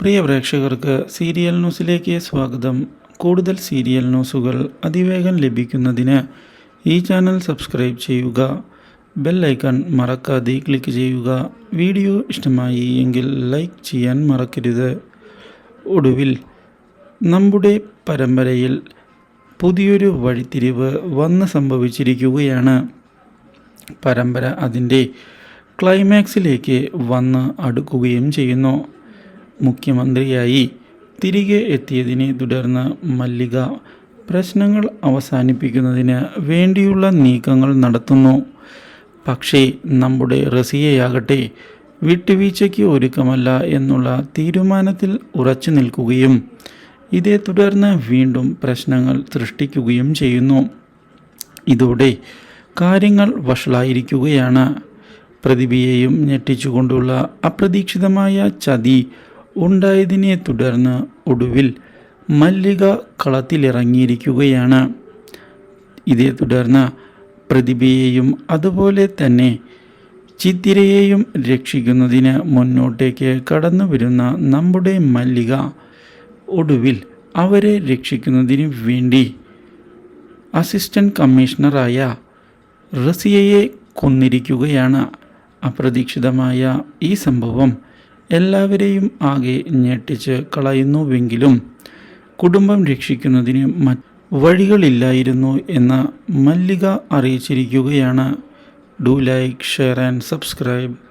പ്രിയ പ്രേക്ഷകർക്ക് സീരിയൽ ന്യൂസിലേക്ക് സ്വാഗതം. കൂടുതൽ സീരിയൽ ന്യൂസുകൾ അതിവേഗം ലഭിക്കുന്നതിന് ഈ ചാനൽ സബ്സ്ക്രൈബ് ചെയ്യുക. ബെൽ ഐക്കൺ മറക്കാതെ ക്ലിക്ക് ചെയ്യുക. വീഡിയോ ഇഷ്ടമായി എങ്കിൽ ലൈക്ക് ചെയ്യാൻ മറക്കരുത്. ഒടുവിൽ നമ്മുടെ പരമ്പരയിൽ പുതിയൊരു വഴിത്തിരിവ് വന്ന് സംഭവിച്ചിരിക്കുകയാണ്. പരമ്പര അതിന്റെ ക്ലൈമാക്സിലേക്ക് വന്ന് അടുക്കുകയും ചെയ്യുന്നു. മുഖ്യമന്ത്രിയായി തിരികെ എത്തിയതിനെ തുടർന്ന് മല്ലിക പ്രശ്നങ്ങൾ അവസാനിപ്പിക്കുന്നതിന് വേണ്ടിയുള്ള നീക്കങ്ങൾ നടത്തുന്നു. പക്ഷേ നമ്മുടെ റസിയയാകട്ടെ വിട്ടുവീഴ്ചയ്ക്ക് ഒരുക്കമല്ല എന്നുള്ള തീരുമാനത്തിൽ ഉറച്ചു നിൽക്കുകയും ഇതേ തുടർന്ന് വീണ്ടും പ്രശ്നങ്ങൾ സൃഷ്ടിക്കുകയും ചെയ്യുന്നു. ഇതോടെ കാര്യങ്ങൾ വഷളായിരിക്കുകയാണ്. പ്രതിഭയെയും ഞെട്ടിച്ചുകൊണ്ടുള്ള അപ്രതീക്ഷിതമായ ചതി ഉണ്ടായതിനെ തുടർന്ന് ഒടുവിൽ മല്ലിക കളത്തിലിറങ്ങിയിരിക്കുകയാണ്. ഇതേ തുടർന്ന് പ്രതിഭയെയും അതുപോലെ തന്നെ ചിത്തിരയെയും രക്ഷിക്കുന്നതിന് മുന്നോട്ടേക്ക് കടന്നു വരുന്ന നമ്മുടെ മല്ലിക ഒടുവിൽ അവരെ രക്ഷിക്കുന്നതിന് വേണ്ടി അസിസ്റ്റന്റ് കമ്മീഷണറായ റസിയയെ കൊന്നിരിക്കുകയാണ്. അപ്രതീക്ഷിതമായ ഈ സംഭവം എല്ലാവരെയും ആകെ ഞെട്ടിച്ച് കളയുന്നുവെങ്കിലും കുടുംബം രക്ഷിക്കുന്നതിന് വഴികളില്ലായിരുന്നു എന്ന Mallika അറിയിച്ചിരിക്കുകയാണ്. Do like share and subscribe